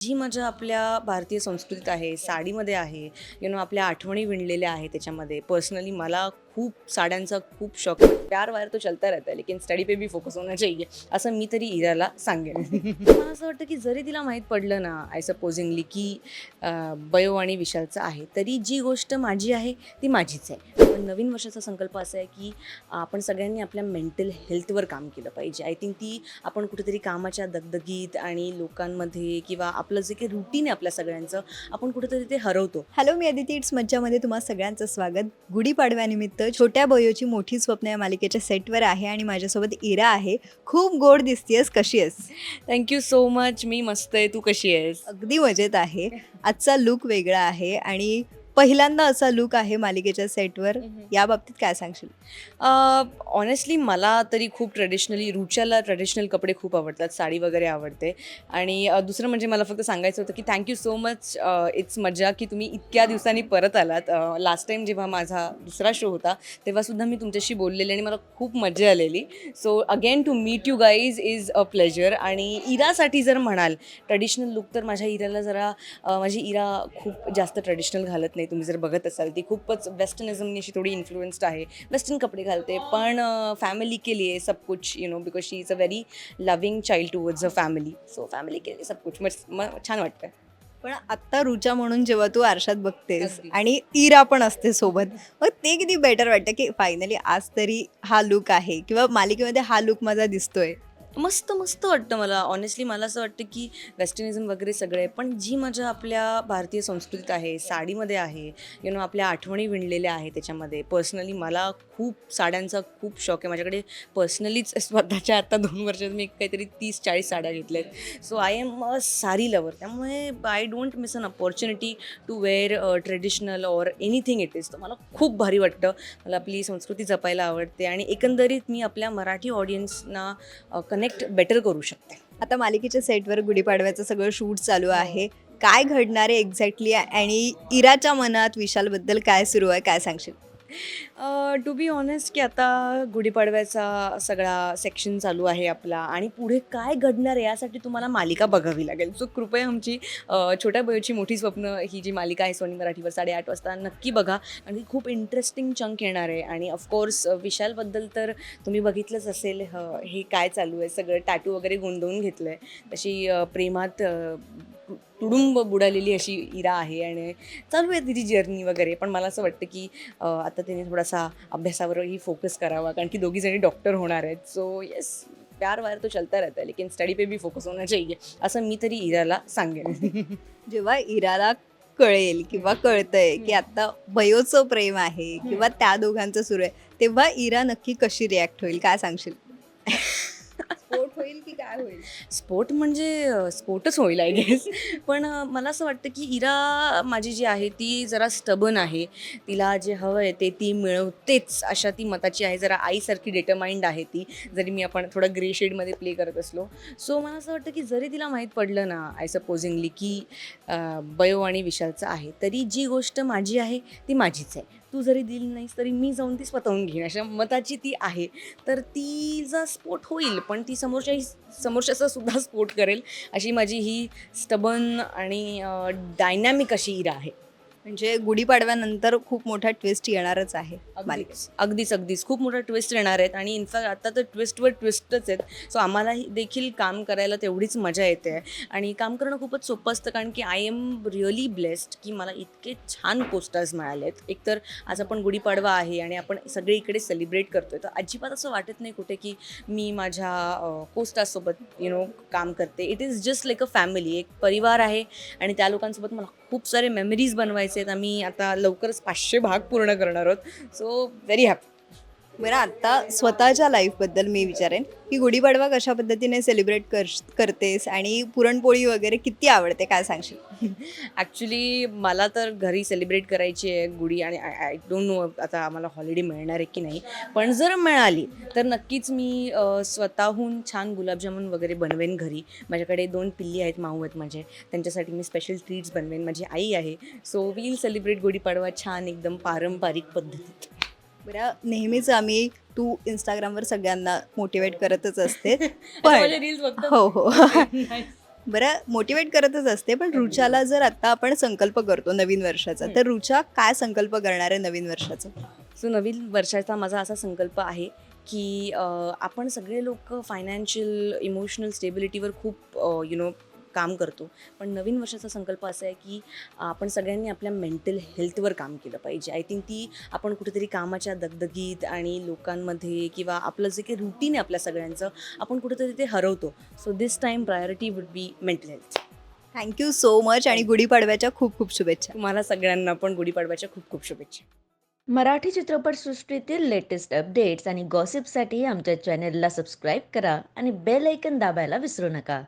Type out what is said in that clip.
जी मजा आपल्या भारतीय संस्कृतीत आहे साडीमध्ये आहे यु नो आपल्या आठवणी विणलेल्या आहे त्याच्यामध्ये. पर्सनली मला खूप साड्यांचा खूप शौक आहे. प्यार वायर तो चलता रहता है लेकिन स्टडी पे भी फोकस होना चाहिए असं मी तरी इराला सांगेन. मला असं वाटतं की जरी तिला माहीत पडलं ना आय सपोजिंगली की बयो आणि विशालचं आहे तरी जी गोष्ट माझी आहे ती माझीच आहे. पण नवीन वर्षाचा संकल्प असा आहे की आपण सगळ्यांनी आपल्या मेंटल हेल्थवर काम केलं पाहिजे. आय थिंक ती आपण कुठेतरी कामाच्या दगदगीत आणि लोकांमध्ये किंवा आपलं जे काही रुटीन आहे आपल्या सगळ्यांचं आपण कुठेतरी ते हरवतो. हॅलो मी अदिती इट्स मज्जामध्ये तुम्हा सगळ्यांचं स्वागत. गुढीपाडव्यानिमित्त छोट्या बयोची मोठी स्वप्न या मालिकेच्या सेटवर आहे आणि माझ्यासोबत इरा आहे. खूप गोड दिसतीयस कशी आहेस? थँक्यू सो मच मी मस्त आहे. तू कशी आहेस? अगदी मजेत आहे. आजचा लुक वेगळा आहे आणि पहिल्यांदा असा लुक आहे मालिकेच्या सेटवर या बाबतीत काय सांगशील? ऑनेस्टली मला तरी खूप ट्रेडिशनली रुच्याला ट्रेडिशनल कपडे खूप आवडतात. साडी वगैरे आवडते. आणि दुसरं म्हणजे मला फक्त सांगायचं होतं की थँक्यू सो मच इट्स मजा की तुम्ही इतक्या दिवसांनी परत आलात. लास्ट टाईम जेव्हा माझा दुसरा शो होता तेव्हासुद्धा मी तुमच्याशी बोललेली आणि मला खूप मजा आलेली. So again to meet you guys is a pleasure आणि इरासाठी जर म्हणाल ट्रेडिशनल लुक तर माझ्या इराला जरा माझी इरा खूप जास्त ट्रेडिशनल घालत नाही तुम्ही जर बघत असाल ती खूपच वेस्टर्निझमनी अशी थोडी इन्फ्लुएन्स्ड आहे. वेस्टर्न कपडे घालते पण फॅमिली के लिए सब कुछ you know because she is a very loving child towards a family so family के लिए सब कुछ मग छान वाटतं पण आत्ता रुचा म्हणून जेव्हा तू आरशात बघतेस. आणि इरा पण असते सोबत मग ते किती बेटर वाटतं की फायनली आज तरी हा लुक आहे किंवा मालिकेमध्ये हा लुक माझा दिसतोय? मस्त मस्त वाटतं मला. ऑनेस्टली मला असं वाटतं की वेस्टर्निझम वगैरे सगळं आहे पण जी मजा आपल्या भारतीय संस्कृतीत आहे साडीमध्ये आहे यु नो आपल्या आठवणी विणलेल्या आहे त्याच्यामध्ये. पर्सनली मला खूप साड्यांचा खूप शौक आहे. माझ्याकडे पर्सनलीच स्वतःच्या आता दोन वर्षात मी काहीतरी तीस चाळीस साड्या घेतल्या आहेत so I am a sari lover त्यामुळे I don't miss an opportunity to wear traditional or anything it is तर मला खूप भारी वाटतं. मला आपली संस्कृती जपायला आवडते आणि एकंदरीत मी आपल्या मराठी ऑडियन्सना कनेक्ट बेटर करू शकते. आता मालिकेच्या सेटवर गुढीपाडव्याचं सगळं शूट चालू आहे. काय घडणार आहे एक्झॅक्टली आणि इराच्या मनात विशालबद्दल काय सुरू आहे काय सांगशील? टू बी ऑनेस्ट की आता गुढीपाडव्याचा सगळा सेक्शन चालू आहे आपला आणि पुढे काय घडणार आहे यासाठी तुम्हाला मालिका बघावी लागेल. सो कृपया आमची छोट्या बयोची मोठी स्वप्न ही जी मालिका आहे सोनी मराठीवर साडेआठ वाजता नक्की बघा. आणि खूप इंटरेस्टिंग चंक येणार आहे. आणि ऑफकोर्स विशालबद्दल तर तुम्ही बघितलंच असेल हे काय चालू आहे. सगळं टॅटू वगैरे गोंधवून घेतलं आहे तशी प्रेमात तुडुंब बुडालेली अशी इरा आहे आणि चालू आहे तिची जर्नी वगैरे. पण मला असं वाटतं की आता तिने थोडासा अभ्यासावरही फोकस करावा कारण की दोघी जणी डॉक्टर होणार आहेत. सो येस प्यार वायर तो चलता रहता है लेकिन स्टडी पे भी फोकस होना चाहिए असं मी तरी इराला सांगेन. जेव्हा इराला कळेल किंवा कळतंय की आता बयोचं प्रेम आहे किंवा त्या दोघांचं सुरू आहे तेव्हा इरा नक्की कशी रिॲक्ट होईल? काय सांगशील? होईल की काय होईल? स्पोर्ट म्हणजे स्पोर्टच होईल आय गेस पण मला असं वाटतं की इरा माझी जी आहे ती जरा स्टबन आहे. तिला जे हवं आहे ते ती मिळवतेच अशा ती मताची आहे. जरा आईसारखी डेटरमाइंड आहे ती. जरी मी आपण थोडं ग्रे शेडमध्ये प्ले करत असलो. सो मला असं वाटतं की जरी तिला माहीत पडलं ना आय सपोजिंगली की बयो आणि विशालचं आहे तरी जी गोष्ट माझी आहे ती माझीच आहे. तू जरी दिली नाहीस तरी मी जाऊन ती स्वतःहून घेईन. अशा मताची ती आहे. तर तिचा स्पोर्ट होईल पण ती समोरच्या समोरच्याचा सुद्धा स्पोर्ट करेल अशी माझी ही स्टबन आणि डायनॅमिक अशी इरा आहे. म्हणजे गुढीपाडव्यानंतर खूप मोठा ट्विस्ट येणारच आहे मालिकेत. अगदीच अगदीच. खूप मोठा ट्विस्ट येणार आहेत आणि इनफॅक्ट आता तर ट्विस्टवर ट्विस्टच आहेत. सो आम्हालाही देखील काम करायला तेवढीच मजा येते. आणि काम करणं खूपच सोपं असतं कारण की आय एम रिअली ब्लेस्ड की मला इतके छान पोस्टर्स मिळाले आहेत एकतर आज आपण गुढीपाडवा आहे आणि आपण सगळे इकडे सेलिब्रेट करतोय तर अजिबात असं वाटत नाही कुठे की मी माझ्या कोस्टार्ससोबत यु नो काम करते. It is just like a family एक परिवार आहे आणि त्या लोकांसोबत मला खूप सारे मेमरीज बनवायचे आहेत. आम्ही आता लवकरच पाचशे भाग पूर्ण करणार आहोत. सो व्हेरी हॅपी बरं आत्ता स्वतःच्या लाईफबद्दल मी विचारेन की गुढीपाडवा कशा पद्धतीने सेलिब्रेट कर करतेस आणि पुरणपोळी वगैरे किती आवडते काय सांगशील? ॲक्च्युली मला तर घरी सेलिब्रेट करायची आहे गुढी आणि आय डोंट नो आता आम्हाला हॉलिडे मिळणार आहे की नाही. पण जर मिळाली तर नक्कीच मी स्वतःहून छान गुलाबजामुन वगैरे बनवेन घरी. माझ्याकडे दोन पिल्ली आहेत माऊ आहेत माझे. त्यांच्यासाठी मी स्पेशल ट्रीट्स बनवेन. माझी आई आहे. सो वील सेलिब्रेट गुढीपाडवा छान एकदम पारंपरिक पद्धतीत. बरं नेहमीच आम्ही तू इंस्टाग्रामवर सगळ्यांना मोटिवेट करतच असते. पण? हो हो. बरं मोटिवेट करतच असते पण रुचाला जर आता आपण संकल्प करतो नवीन वर्षाचा तर रुचा काय संकल्प करणार आहे नवीन वर्षाचा? सो नवीन वर्षाचा माझा असा संकल्प आहे की आपण सगळे लोक फायनान्शियल इमोशनल स्टेबिलिटीवर खूप यु नो काम करतो. पण नवीन वर्षाचा संकल्प असा आहे की आपण सगळ्यांनी आपल्या मेंटल हेल्थवर काम केलं पाहिजे. आय थिंक ती आपण कुठेतरी कामाच्या दगदगीत आणि लोकांमध्ये किंवा आपलं जे काही रुटीन आहे आपल्या सगळ्यांचं आपण कुठेतरी ते हरवतो. So this time priority would be mental health thank you so much आणि गुढीपाडव्याच्या खूप खूप शुभेच्छा. तुम्हाला सगळ्यांना पण गुढीपाडव्याच्या खूप खूप शुभेच्छा. मराठी चित्रपटसृष्टीतील लेटेस्ट अपडेट्स आणि गॉसिपसाठी आमच्या चॅनेलला सबस्क्राईब करा आणि बेल ऐकन दाबायला विसरू नका.